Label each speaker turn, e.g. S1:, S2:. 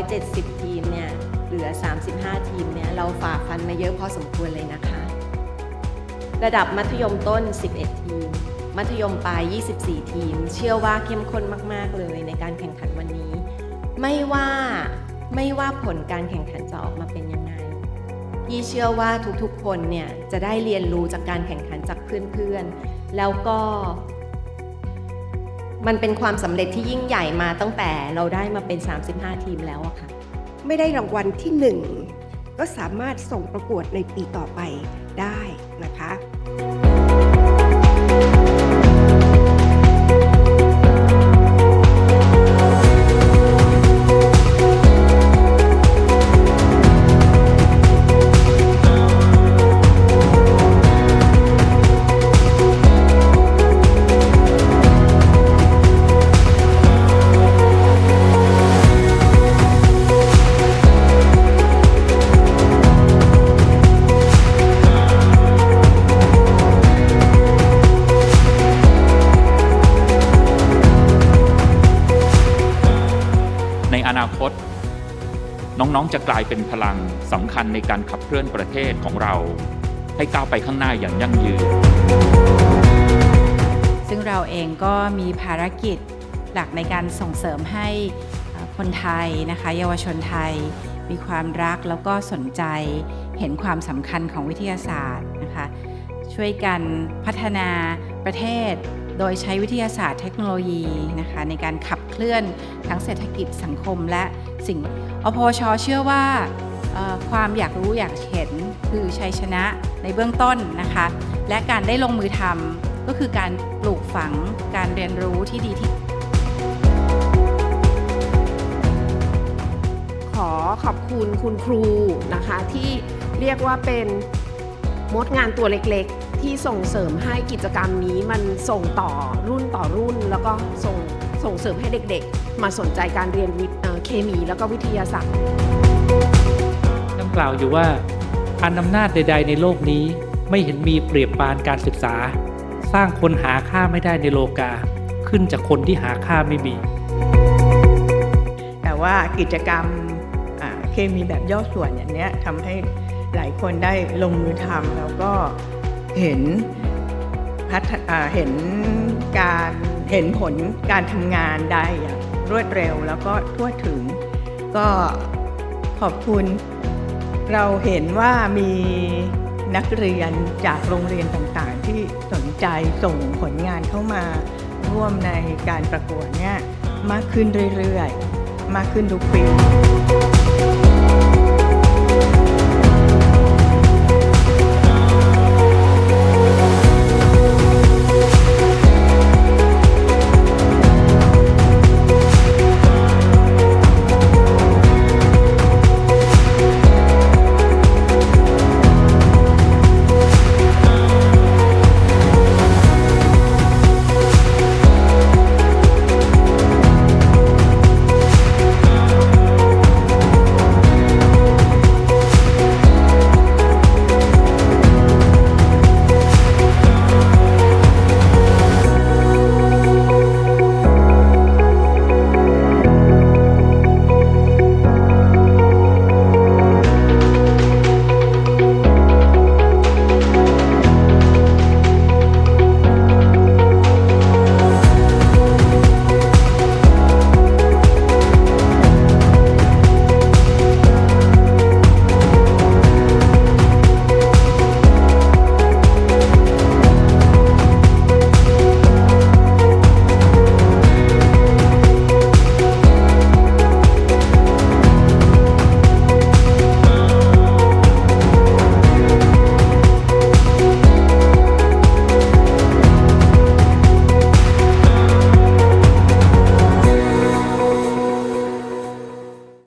S1: 170 ทีมเนี่ยเหลือ 35 ทีมเนี่ยเราฝ่าฟันมาเยอะพอสมควรเลยนะคะ ระดับมัธยมต้น 11 ทีม มัธยมปลาย 24 ทีม เชื่อว่าเข้มข้นมาก ๆ เลยในการแข่งขันวันนี้ ไม่ว่าไม่ว่าผลการแข่งขันจะออกมาเป็นยังไงพี่เชื่อว่าทุกๆคนเนี่ยจะได้เรียนรู้จากการแข่งขันจากเพื่อนๆ แล้วก็ มันเป็นความสำเร็จที่ยิ่งใหญ่มาตั้งแต่เราได้มาเป็น 35 ทีมแล้วอะค่ะ
S2: ไม่ได้รางวัลที่หนึ่งก็สามารถส่งประกวดในปีต่อไปได้นะคะ
S3: น้องๆ จะกลายเป็นพลังสำคัญในการขับเคลื่อนประเทศของเรา ให้ก้าวไปข้างหน้าอย่างยั่งยืน
S4: ซึ่งเราเองก็มีภารกิจหลักในการส่งเสริมให้คนไทยนะคะ เยาวชนไทย มีความรักแล้วก็สนใจเห็นความสำคัญของวิทยาศาสตร์นะคะ ช่วยกันพัฒนาประเทศ โดยใช้วิทยาศาสตร์เทคโนโลยีนะคะในการขับเคลื่อนทั้งเศรษฐกิจสังคมและสิ่งอพชเชื่อว่าความอยากรู้อยากเห็นคือชัยชนะในเบื้องต้นนะคะ และการได้ลงมือทำก็คือการปลูกฝังการเรียนรู้ที่ดีที่
S5: ขอขอบคุณคุณครูนะคะที่เรียกว่าเป็น มดงานตัวเล็กๆ ที่ส่งเสริมให้กิจกรรมนี้มันส่งต่อรุ่นต่อรุ่น แล้วก็ส่งส่งเสริมให้เด็กๆ มาสนใจการเรียนวิทย์เเคมีแล้วก็วิทยาศาสตร์
S6: ท่านกล่าวอยู่ว่าอันอำนาจใด ๆ ในโลกนี้ไม่เห็นมีเปรียบปานการศึกษา สร้างคนหาค่าไม่ได้ในโลกา ขึ้นจากคนที่หาค่าไม่มี
S7: แต่ว่ากิจกรรมเคมีแบบย่อส่วนอย่างนี้ทำให้ หลายคนได้ลงมือทำแล้วก็เห็นพัฒเห็นการเห็นผลการทำงานได้อย่างรวดเร็วแล้วก็ทั่วถึง ก็ขอบคุณ เราเห็นว่ามีนักเรียนจากโรงเรียนต่างๆ ที่สนใจส่งผลงานเข้ามาร่วมในการประกวดเนี่ยมากขึ้นเรื่อยๆ มากขึ้นทุกปี